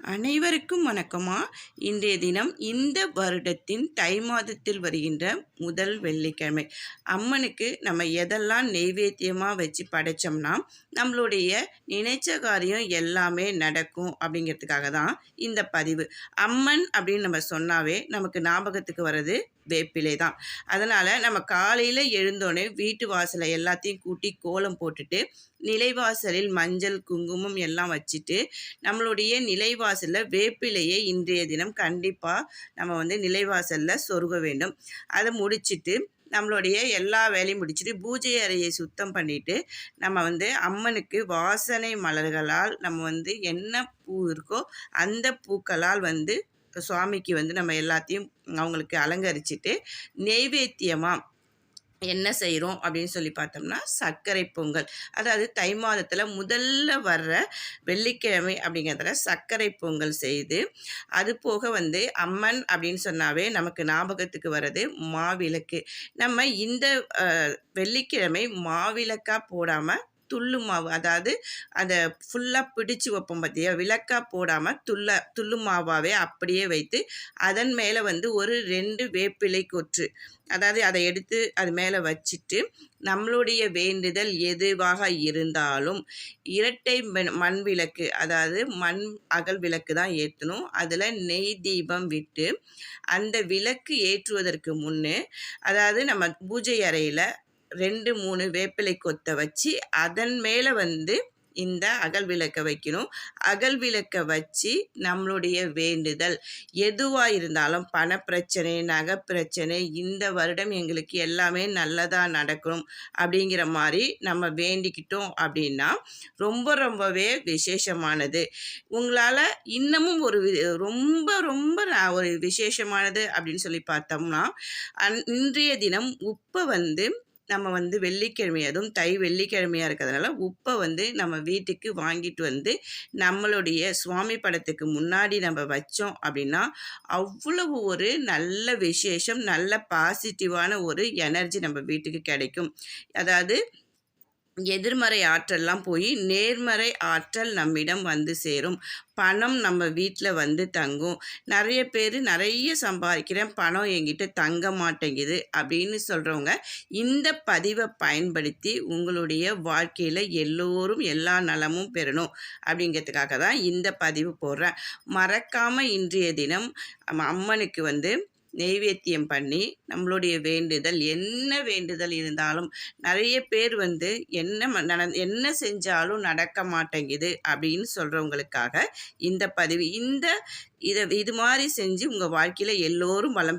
அனைவருக்கும் வணக்கமா? இன்றைய தினம் இந்த வருடத்தின் தை மாதத்தில் வருகின்ற முதல் வெள்ளிக்கிழமை. அம்மனுக்கு நம்ம எதெல்லாம் நெய்வேத்தியமாக வச்சு படைச்சோம்னா நம்மளுடைய நினைச்ச காரியம் எல்லாமே நடக்கும் அப்படிங்கிறதுக்காக தான் இந்த பதிவு. அம்மன் அப்படின்னு நம்ம சொன்னாவே நமக்கு ஞாபகத்துக்கு வர்றது வேப்பிலை தான். அதனால் நம்ம காலையில் எழுந்தோடனே வீட்டு வாசலை எல்லாத்தையும் கூட்டி கோலம் போட்டுட்டு நிலைவாசலில் மஞ்சள் குங்குமம் எல்லாம் வச்சுட்டு நம்மளுடைய நிலைவாசலில் வேப்பிலையை இன்றைய தினம் கண்டிப்பாக நம்ம வந்து நிலைவாசலில் சொருக வேண்டும். அதை முடிச்சுட்டு நம்மளுடைய எல்லா வேலையும் முடிச்சுட்டு பூஜை அறையை சுத்தம் பண்ணிவிட்டு நம்ம வந்து அம்மனுக்கு வாசனை மலர்களால் நம்ம வந்து என்ன பூ இருக்கோ அந்த பூக்களால் வந்து சுவாமிக்கு வந்து நம்ம எல்லாத்தையும் அவங்களுக்கு அலங்கரிச்சுட்டு நெய்வேத்தியமாக என்ன செய்கிறோம் அப்படின்னு சொல்லி பார்த்தோம்னா சர்க்கரை பொங்கல். அதாவது தை மாதத்தில் முதல்ல வர்ற வெள்ளிக்கிழமை அப்படிங்கிறதுல சர்க்கரை பொங்கல் செய்து அது போக வந்து அம்மன் அப்படின்னு சொன்னாவே நமக்கு ஞாபகத்துக்கு வர்றது மாவிளக்கு. நம்ம இந்த வெள்ளிக்கிழமை மாவிளக்காக போடாமல் துள்ளு மாவு. அதாவது அதை ஃபுல்லாக பிடிச்சி வைப்போம் பார்த்தியா விளக்காக போடாமல் துள்ள துள்ளு மாவாகவே அப்படியே வைத்து அதன் மேலே வந்து ஒரு ரெண்டு வேப்பிலை கொற்று. அதாவது அதை எடுத்து அது மேலே வச்சுட்டு நம்மளுடைய வேண்டுதல் எதுவாக இருந்தாலும் இரட்டை மண் விளக்கு அதாவது மண் அகல் விளக்கு தான் ஏற்றணும் அதில் நெய் தீபம் விட்டு அந்த விளக்கு ஏற்றுவதற்கு முன்னே அதாவது நம்ம பூஜை அறையில் ரெண்டு மூணு வேப்பிலை கொத்தை வச்சு அதன் மேலே வந்து இந்த அகல் விளக்கை வைக்கணும். அகல் விளக்கை வச்சு நம்மளுடைய வேண்டுதல் எதுவாக இருந்தாலும் பணப்பிரச்சனை நகை பிரச்சனை இந்த வருடம் எங்களுக்கு எல்லாமே நல்லதாக நடக்கணும் அப்படிங்கிற மாதிரி நம்ம வேண்டிக்கிட்டோம் அப்படின்னா ரொம்ப ரொம்பவே விசேஷமானது. உங்களால் இன்னமும் ஒரு ரொம்ப ரொம்ப ஒரு விசேஷமானது அப்படின்னு சொல்லி பார்த்தோம்னா இன்றைய தினம் உப்பை வந்து நம்ம வந்து வெள்ளிக்கிழமை அதுவும் தை வெள்ளிக்கிழமையாக இருக்கிறதுனால உப்பை வந்து நம்ம வீட்டுக்கு வாங்கிட்டு வந்து நம்மளுடைய சுவாமி படத்துக்கு முன்னாடி நம்ம வச்சோம் அப்படின்னா அவ்வளவு ஒரு நல்ல விசேஷம் நல்ல பாசிட்டிவான ஒரு எனர்ஜி நம்ம வீட்டுக்கு கிடைக்கும். அதாவது எதிர்மறை ஆற்றல்லாம் போய் நேர்மறை ஆற்றல் நம்மிடம் வந்து சேரும். பணம் நம்ம வீட்டில் வந்து தங்கும். நிறைய பேர் நிறைய சம்பாதிக்கிறேன் பணம் என்கிட்ட தங்க மாட்டேங்குது அப்படின்னு சொல்கிறவங்க இந்த பதிவை பயன்படுத்தி உங்களுடைய வாழ்க்கையில் எல்லோரும் எல்லா நலமும் பெறணும் அப்படிங்கிறதுக்காக தான் இந்த பதிவு போடுறேன். மறக்காமல் இன்றைய தினம் அம்மனுக்கு வந்து நெய்வேத்தியம் பண்ணி நம்மளுடைய வேண்டுதல் என்ன வேண்டுதல் இருந்தாலும் நிறைய பேர் வந்து என்ன என்ன செஞ்சாலும் நடக்க மாட்டேங்குது அப்படின்னு சொல்கிறவங்களுக்காக இந்த பதிவு இந்த இதை இது மாதிரி செஞ்சு உங்கள் வாழ்க்கையில் எல்லோரும் வளம்